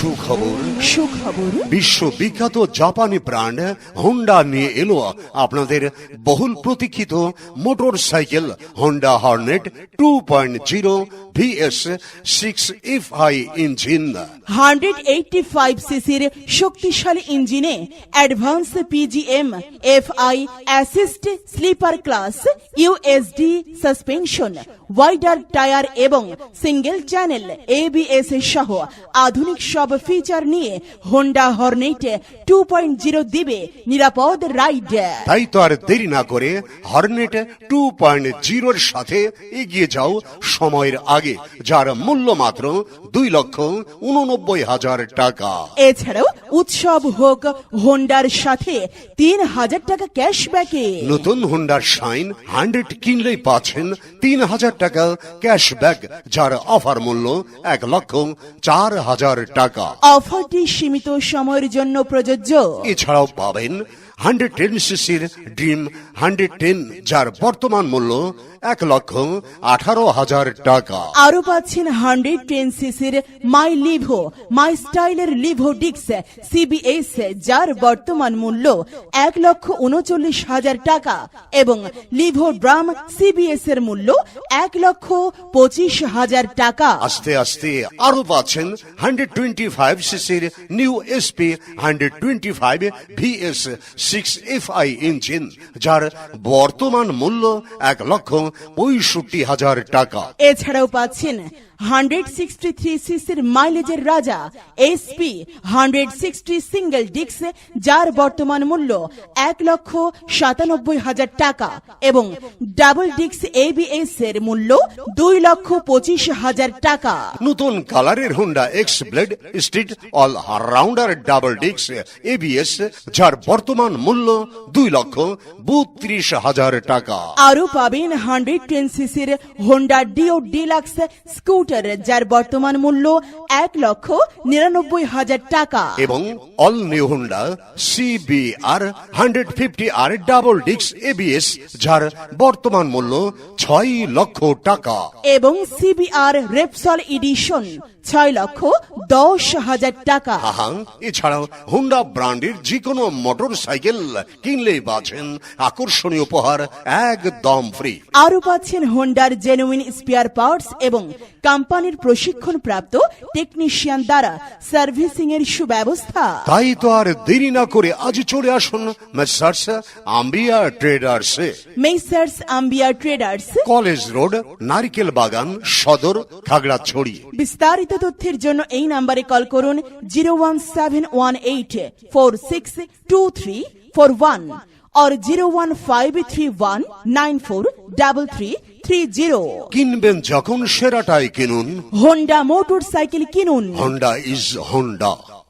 সুখবর। সুখবর? বিশ্ববিখ্যাত জাপানি ব্র্যান্ড হোন্ডা নিয়ে এলো আপনাদের বহুল প্রতীক্ষিত motorcycle Honda Hornet two point zero VS six F I engine hundred eighty five সিসির শক্তিশালী ইঞ্জিনে advance PGM FI assist slipper clutch USD suspension wider tyre এবং সিঙ্গেল চ্যানেল এবিএস সহ আধুনিক সব ফিচার নিয়ে Honda Hornet two point zero দিবে নিরাপদ রাইড তাই তো আর দেরি না করে হর্নেট টু পয়েন্ট জিরোর সাথে এগিয়ে যাও সময়ের আগে যার মূল্য মাত্র দুই লক্ষ উননব্বই হাজার টাকা। এছাড়াও উৎসব হোক হোন্ডার সাথে তিন হাজার টাকা ক্যাশব্যাকে নতুন হোন্ডার শাইন হান্ড্রেড কিনলেই পাচ্ছেন তিন হাজার টাকা ক্যাশব্যাক যার অফার মূল্য এক লক্ষ চার হাজার টাকা। অফারটি সীমিত সময়ের জন্য প্রযোজ্য। এছাড়াও পাবেন হান্ড্রেড টেন সিসির ড্রিম হান্ড্রেড টেন যার বর্তমান মূল্য এক লক্ষ আঠারো হাজার টাকা। আরও পাচ্ছেন হান্ড্রেড টেন সিসির মাই লিভো মাই স্টাইলের লিভো ডিক্স সিবিএস যার বর্তমান মূল্য এক লক্ষ উনচল্লিশ হাজার টাকা এবং লিভো ড্রাম সিবিএস এর মূল্য এক লক্ষ পঁচিশ হাজার টাকা। আস্তে আস্তে আরও পাচ্ছেন হান্ড্রেড টোয়েন্টি ফাইভ সিসির new SP hundred twenty five VS six F I engine যার বর্তমান মূল্য এক লক্ষ পঁয়ষট্টি হাজার টাকা। এছাড়াও পাচ্ছেন হান্ড্রেড সিক্সটি থ্রি সিসির মাইলেজের রাজা এসপি হান্ড্রেড সিক্সটি সিঙ্গেল ডিক্স যার বর্তমান মূল্য এক লক্ষ সাতানব্বই হাজার টাকা এবং ডাবল ডিক্স এবিএস এর মূল্য দুই লক্ষ পঁচিশ হাজার টাকা। নতুন কালারের Honda X Blade street all rounder double ডিক্স এবিএস যার বর্তমান মূল্য দুই লক্ষ বত্রিশ হাজার টাকা। আরও পাবেন হান্ড্রেড টেন সিসির হোন্ডা ডিও ডিলাক্স স্কুটার যার বর্তমান মূল্য এক লক্ষ নিরানব্বই হাজার টাকা। এবং all new Honda CBR hundred fifty R double ডিক্স এবিএস যার বর্তমান মূল্য ছয় লক্ষ টাকা। এবং সিবিআর রেপসল এডিশন ছয় লক্ষ দশ হাজার টাকা। আহা এছাড়াও হোন্ডা ব্র্যান্ডের যে কোনো মোটর সাইকেল কিনলেই পাচ্ছেন আকর্ষণীয় উপহার একদম ফ্রি আরও পাচ্ছেন হোন্ডার জেনুইন স্পেয়ার পার্টস এবং কোম্পানির প্রশিক্ষণ প্রাপ্ত টেকনিশিয়ান দ্বারা সার্ভিসিং এর সুব্যবস্থা। তাই তো আর দেরি না করে আজ চলে আসুন messrs Ambia ট্রেডার্সে messrs Ambia traders college road Narikel Bagan সদর খাগড়াছড়ি বিস্তারিত তথ্যের জন্য এই নাম্বারে কল করুন zero one seven one eight four six two three four one আর zero one five three one nine four double three three zero. কিনবেন যখন সেরাটাই কিনুন। হোন্ডা মোটর সাইকেল কিনুন। Honda is Honda